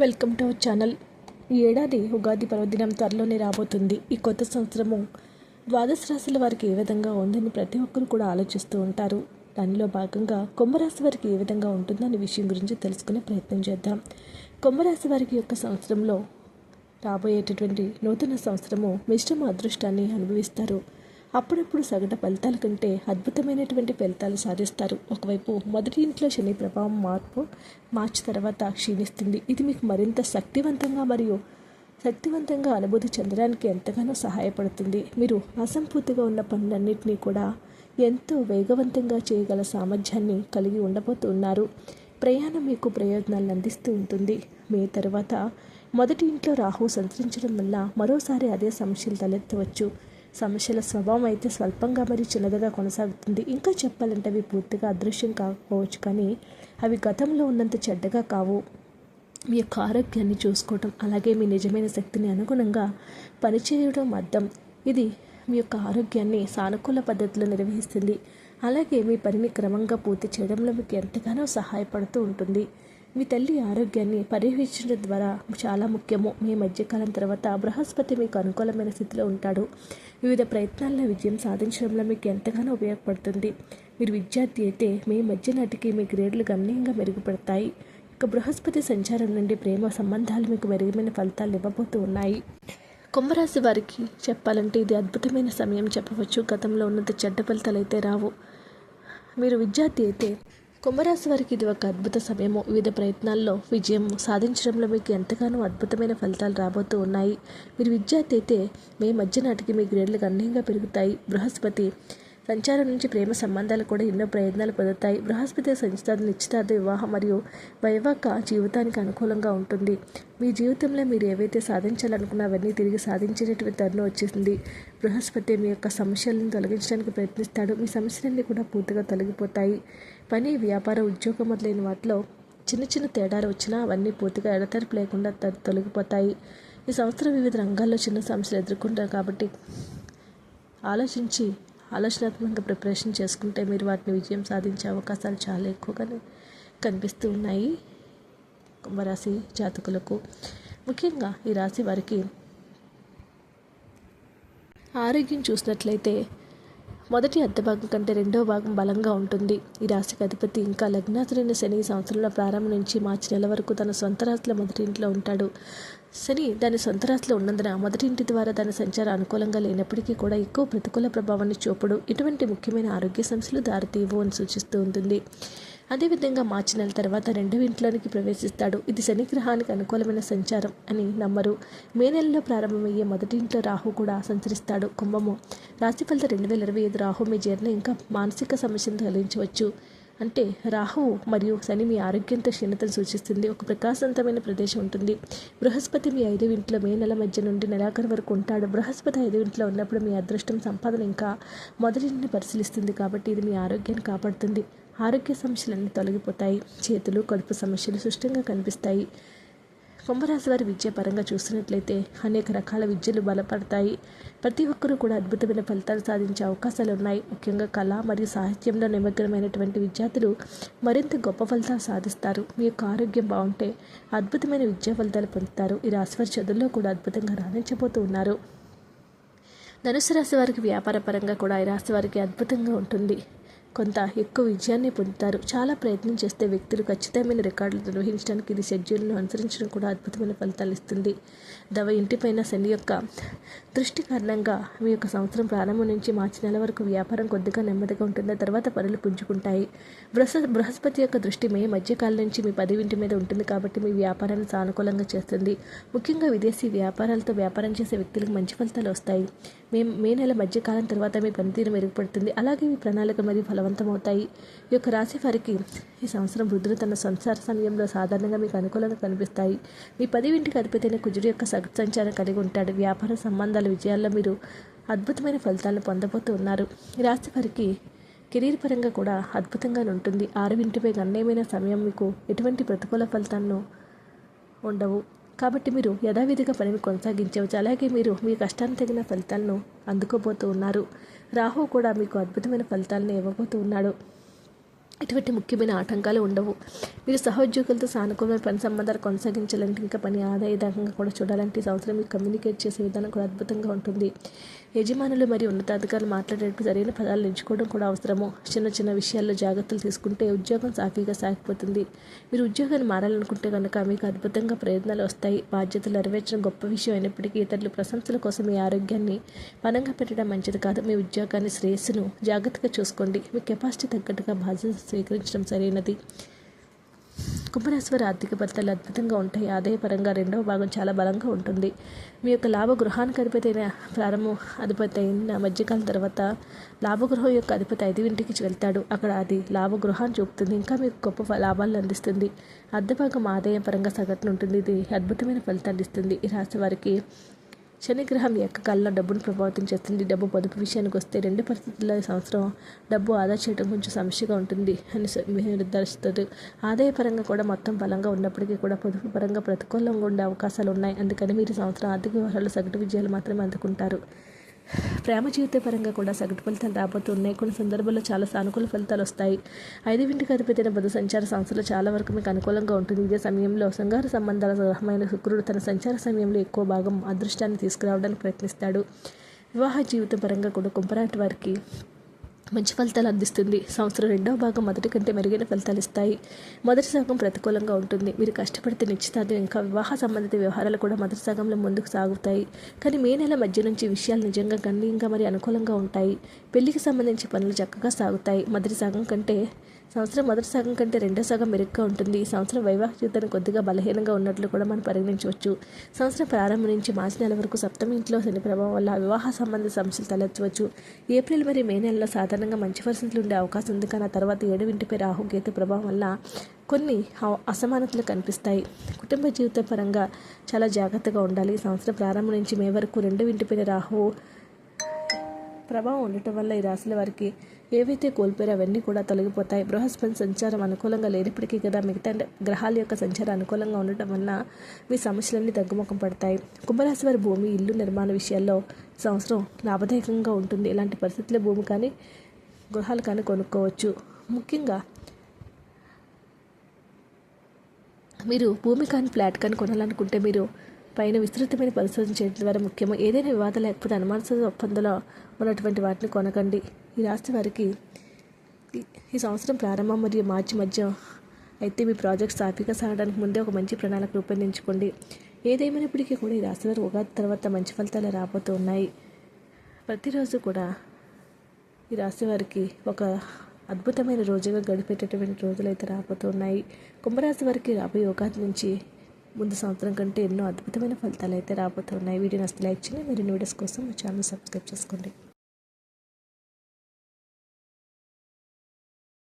Welcome to our channel. ఈ ఏడాది ఉగాది పర్వదినం త్వరలోనే రాబోతుంది. ఈ కొత్త సంవత్సరము ద్వాదశ రాశుల వారికి ఏ విధంగా ఉందని ప్రతి ఒక్కరు కూడా ఆలోచిస్తూ ఉంటారు. దానిలో భాగంగా కుంభరాశి వారికి ఏ విధంగా ఉంటుందనే విషయం గురించి తెలుసుకునే ప్రయత్నం చేద్దాం. కుంభరాశి వారికి యొక్క సంవత్సరంలో రాబోయేటటువంటి నూతన సంవత్సరము మిశ్రమ అదృష్టాన్ని అనుభవిస్తారు. అప్పుడప్పుడు సగటు ఫలితాల కంటే అద్భుతమైనటువంటి ఫలితాలు సాధిస్తారు. ఒకవైపు మొదటి ఇంట్లో శని ప్రభావం మార్పు మార్చి తర్వాత క్షీణిస్తుంది. ఇది మీకు మరింత శక్తివంతంగా మరియు శక్తివంతంగా అనుభూతి చెందడానికి ఎంతగానో సహాయపడుతుంది. మీరు అసంపూర్తిగా ఉన్న పనులన్నింటినీ కూడా ఎంతో వేగవంతంగా చేయగల సామర్థ్యాన్ని కలిగి ఉండబోతున్నారు. ప్రయాణం మీకు ప్రయోజనాలను అందిస్తూ ఉంటుంది. మీ తర్వాత మొదటి ఇంట్లో రాహు సంచరించడం వల్ల మరోసారి అదే సమస్యలు తలెత్తవచ్చు. సమస్యల స్వభావం అయితే స్వల్పంగా మరియు చిన్నదిగా కొనసాగుతుంది. ఇంకా చెప్పాలంటే అవి పూర్తిగా అదృశ్యం కాకపోవచ్చు కానీ అవి గతంలో ఉన్నంత చెడ్డగా కావు. మీ యొక్క ఆరోగ్యాన్ని చూసుకోవటం అలాగే మీ నిజమైన శక్తిని అనుగుణంగా పనిచేయడం అర్థం. ఇది మీ యొక్క ఆరోగ్యాన్ని సానుకూల పద్ధతిలో నిర్వహిస్తుంది. అలాగే మీ పనిని క్రమంగా పూర్తి చేయడంలో మీకు ఎంతగానో సహాయపడుతూ ఉంటుంది. మీ తల్లి ఆరోగ్యాన్ని పర్యవేక్షించడం ద్వారా చాలా ముఖ్యము. మీ మధ్యకాలం తర్వాత బృహస్పతి మీకు అనుకూలమైన స్థితిలో ఉంటాడు. వివిధ ప్రయత్నాల్లో విజయం సాధించడంలో మీకు ఎంతగానో ఉపయోగపడుతుంది. మీరు విద్యార్థి అయితే మీ మధ్య నాటికి మీ గ్రేడ్లు గణనీయంగా మెరుగుపడతాయి. ఇక బృహస్పతి సంచారం నుండి ప్రేమ సంబంధాలు మీకు మెరుగైన ఫలితాలు ఇవ్వబోతూ ఉన్నాయి. కుంభరాశి వారికి చెప్పాలంటే ఇది అద్భుతమైన సమయం చెప్పవచ్చు. గతంలో ఉన్నంత చెడ్డ ఫలితాలు అయితే రావు. మీరు విద్యార్థి అయితే కుంభరాశి వారికి ఇది ఒక అద్భుత సమయము. వివిధ ప్రయత్నాల్లో విజయం సాధించడంలో మీకు ఎంతగానో అద్భుతమైన ఫలితాలు రాబోతూ ఉన్నాయి. మీరు విద్యార్థి అయితే మే మధ్య నాటికి మీ గ్రేడ్లు గణనీయంగా పెరుగుతాయి. బృహస్పతి సంచారం నుంచి ప్రేమ సంబంధాలు కూడా ఎన్నో ప్రయత్నాలు పొందుతాయి. బృహస్పతి సంచితార్థ నిశ్చితార్థ వివాహం మరియు వైవాహిక జీవితానికి అనుకూలంగా ఉంటుంది. మీ జీవితంలో మీరు ఏవైతే సాధించాలనుకున్నా అవన్నీ తిరిగి సాధించేటటువంటి తరుణం వచ్చేసింది. బృహస్పతి మీ యొక్క సమస్యలను తొలగించడానికి ప్రయత్నిస్తాడు. మీ సమస్యలన్నీ కూడా పూర్తిగా తొలగిపోతాయి. పని వ్యాపార ఉద్యోగం మొదలైన వాటిలో చిన్న చిన్న తేడాలు వచ్చినా అవన్నీ పూర్తిగా ఎడతెరపు లేకుండా త- తొలగిపోతాయి. ఈ సంవత్సరం వివిధ రంగాల్లో చిన్న సమస్యలు ఎదుర్కొంటారు కాబట్టి ఆలోచించి ఆలోచనాత్మకంగా ప్రిపరేషన్ చేసుకుంటే మీరు వాటిని విజయం సాధించే అవకాశాలు చాలా ఎక్కువగానే కనిపిస్తూ ఉన్నాయి. కుంభరాశి జాతకులకు. ముఖ్యంగా ఈ రాశి వారికి ఆరోగ్యం చూసినట్లయితే మొదటి అర్ధ భాగం కంటే రెండవ భాగం బలంగా ఉంటుంది. ఈ రాశికి అధిపతి ఇంకా లగ్నాతులైన శని సంవత్సరంలో ప్రారంభం నుంచి మార్చి నెల వరకు తన సొంత రాశిలో మొదటి ఇంట్లో ఉంటాడు. శని దాని సొంత రాశిలో ఉన్నందున మొదటి ఇంటి ద్వారా దాని సంచారం అనుకూలంగా లేనప్పటికీ కూడా ఎక్కువ ప్రతికూల ప్రభావాన్ని చూపుడు. ఇటువంటి ముఖ్యమైన ఆరోగ్య సమస్యలు దారితీయవు అని సూచిస్తూ ఉంటుంది. అదేవిధంగా మార్చి నెల తర్వాత రెండవ ఇంట్లోనికి ప్రవేశిస్తాడు. ఇది శని గ్రహానికి అనుకూలమైన సంచారం అని నమ్మరు. మే నెలలో ప్రారంభమయ్యే మొదటి ఇంట్లో రాహు కూడా సంచరిస్తాడు. కుంభము. రాశి ఫలిత రెండు వేల ఇరవై ఐదు రాహు మీ జీర్ణ ఇంకా మానసిక సమస్యను కలిగించవచ్చు అంటే రాహు మరియు శని మీ ఆరోగ్యంతో క్షీణతను సూచిస్తుంది. ఒక ప్రకాశవంతమైన ప్రదేశం ఉంటుంది. బృహస్పతి మీ ఐదు ఇంట్లో మే నెల మధ్య నుండి నెలాఖరు వరకు ఉంటాడు. బృహస్పతి ఐదు ఇంట్లో ఉన్నప్పుడు మీ అదృష్టం సంపాదన ఇంకా మొదటిని పరిశీలిస్తుంది కాబట్టి ఇది మీ ఆరోగ్యాన్ని కాపాడుతుంది. ఆరోగ్య సమస్యలన్నీ తొలగిపోతాయి. చేతులు కడుపు సమస్యలు సుష్టంగా కనిపిస్తాయి. కుంభరాశి వారి విద్య పరంగా అనేక రకాల విద్యలు బలపడతాయి. ప్రతి ఒక్కరూ కూడా అద్భుతమైన ఫలితాలు సాధించే అవకాశాలు ఉన్నాయి. ముఖ్యంగా కళ మరియు సాహిత్యంలో నిమగ్నమైనటువంటి విద్యార్థులు మరింత గొప్ప ఫలితాలు సాధిస్తారు. మీ యొక్క ఆరోగ్యం బాగుంటే అద్భుతమైన విద్యా ఫలితాలు పొందుతారు. ఈ రాశి వారి చదువుల్లో కూడా అద్భుతంగా రాణించబోతూ ఉన్నారు. ధనుసు రాశి వారికి వ్యాపార పరంగా కూడా ఈ రాశి వారికి అద్భుతంగా ఉంటుంది. కొంత ఎక్కువ విజయాన్ని పొందుతారు. చాలా ప్రయత్నం చేస్తే వ్యక్తులు ఖచ్చితమైన రికార్డులు నిర్వహించడానికి ఇది షెడ్యూల్ను అనుసరించడం కూడా అద్భుతమైన ఫలితాలు ఇస్తుంది. దవ ఇంటిపైన శని యొక్క దృష్టి కారణంగా మీ యొక్క సంవత్సరం ప్రారంభం నుంచి మార్చి నెల వరకు వ్యాపారం కొద్దిగా నెమ్మదిగా ఉంటుంది. తర్వాత పనులు పుంజుకుంటాయి. బృహ బృహస్పతి యొక్క దృష్టి మే మధ్యకాలం నుంచి మీ పదివింటి మీద ఉంటుంది కాబట్టి మీ వ్యాపారాన్ని సానుకూలంగా చేస్తుంది. ముఖ్యంగా విదేశీ వ్యాపారాలతో వ్యాపారం చేసే వ్యక్తులకు మంచి ఫలితాలు వస్తాయి. మే మే నెల మధ్యకాలం తర్వాత మీ పనితీరు మెరుగుపడుతుంది. అలాగే మీ ప్రణాళిక మరియు ఫలవంతమవుతాయి. ఈ యొక్క రాశి వారికి ఈ సంవత్సరం వృద్ధులు తన సంసార సమయంలో సాధారణంగా మీకు అనుకూలంగా కనిపిస్తాయి. మీ పది ఇంటికి అధిపతైన కుజుడు యొక్క సగటు సంచారం కలిగి ఉంటాడు. వ్యాపార సంబంధాల విజయాల్లో మీరు అద్భుతమైన ఫలితాలను పొందబోతూ ఉన్నారు. ఈ రాశి వారికి కెరీర్ పరంగా కూడా అద్భుతంగా ఉంటుంది. ఆరు ఇంటిపై గణనీయమైన సమయం మీకు ఎటువంటి ప్రతికూల ఫలితాలను ఉండవు. కాబట్టి మీరు యథావిధిగా పనిని కొనసాగించవచ్చు. అలాగే మీరు మీ కష్టానికి తగిన ఫలితాలను అందుకోబోతూ ఉన్నారు. రాహు కూడా మీకు అద్భుతమైన ఫలితాలను ఇవ్వబోతూ ఉన్నాడు. ఎటువంటి ముఖ్యమైన ఆటంకాలు ఉండవు. మీరు సహోద్యోగులతో సానుకూలమైన పని సంబంధాలు కొనసాగించాలంటే ఇంకా పని ఆదాయదాయకంగా కూడా చూడాలంటే ఈ సంవత్సరం మీరు కమ్యూనికేట్ చేసే విధానం కూడా అద్భుతంగా ఉంటుంది. యజమానులు మరియు ఉన్నతాధికారులు మాట్లాడేటప్పుడు సరైన పదాలు ఎంచుకోవడం కూడా అవసరము. చిన్న చిన్న విషయాల్లో జాగ్రత్తలు తీసుకుంటే ఉద్యోగం సాఫీగా సాగిపోతుంది. మీరు ఉద్యోగాన్ని మారాలనుకుంటే కనుక మీకు అద్భుతంగా ప్రయత్నాలు వస్తాయి. బాధ్యతలు నెరవేర్చడం గొప్ప విషయం అయినప్పటికీ ఇతరుల ప్రశంసల కోసం మీ ఆరోగ్యాన్ని పనంగా పెట్టడం మంచిది కాదు. మీ ఉద్యోగాన్ని శ్రేయస్సును జాగ్రత్తగా చూసుకోండి. మీ కెపాసిటీ తగ్గట్టుగా బాధ్యత స్వీకరించడం సరైనది. కుంభరాశివారి ఆర్థిక ఫలితాలు అద్భుతంగా ఉంటాయి. ఆదాయపరంగా రెండవ భాగం చాలా బలంగా ఉంటుంది. మీ యొక్క లాభ గృహానికి అధిపతి అయిన ప్రారంభం అధిపతి అయిన మధ్యకాలం తర్వాత లాభగృహం యొక్క అధిపతి ఐదువింటికి వెళ్తాడు. అక్కడ అది లాభగృహాన్ని చూపుతుంది. ఇంకా మీకు గొప్ప లాభాలను అందిస్తుంది. అర్ధభాగం ఆదాయపరంగా పరంగా సగటున ఉంటుంది. ఇది అద్భుతమైన ఫలితాన్ని ఇస్తుంది. ఈ రాశి వారికి శనిగ్రహం యొక్క కాలంలో డబ్బును ప్రభావితం చేస్తుంది. డబ్బు పొదుపు విషయానికి వస్తే రెండు పరిస్థితుల్లో ఈ సంవత్సరం డబ్బు ఆదా చేయడం కొంచెం సమస్యగా ఉంటుంది అని స- ఆదాయపరంగా కూడా మొత్తం బలంగా ఉన్నప్పటికీ కూడా పొదుపు పరంగా ప్రతికూలంగా ఉండే అవకాశాలు ఉన్నాయి. అందుకని మీరు సంవత్సరం ఆర్థిక వ్యవహారాలు సగటు విజయాలు మాత్రమే అందుకుంటారు. ప్రేమ జీవిత పరంగా కూడా సగటు ఫలితాలు రాబోతున్నాయి. కొన్ని సందర్భాల్లో చాలా సానుకూల ఫలితాలు వస్తాయి. ఐదు ఇంటికి అధిపతిన బుధ సంచార సంస్థలు చాలా వరకు మీకు అనుకూలంగా ఉంటుంది. ఇదే సమయంలో సంఘార సంబంధాల గ్రహమైన శుక్రుడు తన సంచార సమయంలో ఎక్కువ భాగం అదృష్టాన్ని తీసుకురావడానికి ప్రయత్నిస్తాడు. వివాహ జీవిత పరంగా కూడా కుంభరాటి వారికి మంచి ఫలితాలు అందిస్తుంది. సంవత్సరం రెండవ భాగం మొదటి కంటే మెరుగైన ఫలితాలు ఇస్తాయి. మొదటి సగం ప్రతికూలంగా ఉంటుంది. మీరు కష్టపడితే నిశ్చితార్థం ఇంకా వివాహ సంబంధిత వ్యవహారాలు కూడా మొదటి సగంలో ముందుకు సాగుతాయి. కానీ మే నెల మధ్య నుంచి విషయాలు నిజంగా గణనీయంగా మరి అనుకూలంగా ఉంటాయి. పెళ్ళికి సంబంధించి పనులు చక్కగా సాగుతాయి. మొదటి సగం కంటే సంవత్సరం మొదటి సగం కంటే రెండో సగం మెరుగ్గా ఉంటుంది. ఈ సంవత్సరం వైవాహిక జీవితాన్ని కొద్దిగా బలహీనంగా ఉన్నట్లు కూడా మనం పరిగణించవచ్చు. సంవత్సరం ప్రారంభం నుంచి మార్చి నెల వరకు సప్తమి ఇంట్లో శని ప్రభావం వల్ల వివాహ సంబంధిత సమస్యలు తలెత్తవచ్చు. ఏప్రిల్ మరియు మే నెలలో సాధారణంగా మంచి పరిస్థితులు ఉండే అవకాశం ఉంది. కానీ ఆ తర్వాత ఏడు ఇంటిపై రాహు ప్రభావం వల్ల కొన్ని అసమానతలు కనిపిస్తాయి. కుటుంబ జీవిత పరంగా చాలా జాగ్రత్తగా ఉండాలి. ఈ సంవత్సరం ప్రారంభం నుంచి మే వరకు రెండు ఇంటిపైన రాహు ప్రభావం ఉండటం వల్ల ఈ రాశుల వారికి ఏవైతే కోల్పోయారో అవన్నీ కూడా తొలగిపోతాయి. బృహస్పతి సంచారం అనుకూలంగా లేనప్పటికీ కదా మిగతా గ్రహాల యొక్క సంచారం అనుకూలంగా ఉండటం వల్ల మీ సమస్యలన్నీ తగ్గుముఖం పడతాయి. కుంభరాశి వారి భూమి ఇల్లు నిర్మాణ విషయాల్లో సంవత్సరం లాభదాయకంగా ఉంటుంది. ఇలాంటి పరిస్థితుల్లో భూమి కానీ గృహాలు కానీ కొనుక్కోవచ్చు. ముఖ్యంగా మీరు భూమి కానీ ఫ్లాట్ కానీ కొనాలనుకుంటే మీరు పైన విస్తృతమైన పరిశోధన చేయడం ద్వారా ముఖ్యము. ఏదైనా వివాదం లేకపోతే అనుమానాస్పద ఒప్పందంలో ఉన్నటువంటి వాటిని కొనకండి. ఈ రాష్ట్ర వారికి ఈ- సంవత్సరం ప్రారంభం మరియు మార్చి మధ్య అయితే మీ ప్రాజెక్ట్ సాఫీగా సాగడానికి ముందే ఒక మంచి ప్రణాళిక రూపొందించుకోండి. ఏదేమైనప్పటికీ కూడా ఈ రాశి వారు ఉగాది తర్వాత మంచి ఫలితాలు రాబోతున్నాయి. ప్రతిరోజు కూడా ఈ రాశి వారికి ఒక అద్భుతమైన రోజుగా గడిపేటటువంటి రోజులు అయితే రాబోతున్నాయి. కుంభరాశి వారికి రాబోయే ఉగాది నుంచి ముందు సంవత్సరం కంటే ఎన్నో అద్భుతమైన ఫలితాలు అయితే రాబోతున్నాయి. వీడియో నచ్చితే లైక్ చేయండి. మరిన్ని వీడియోస్ కోసం మా ఛానల్ సబ్స్క్రైబ్ చేసుకోండి.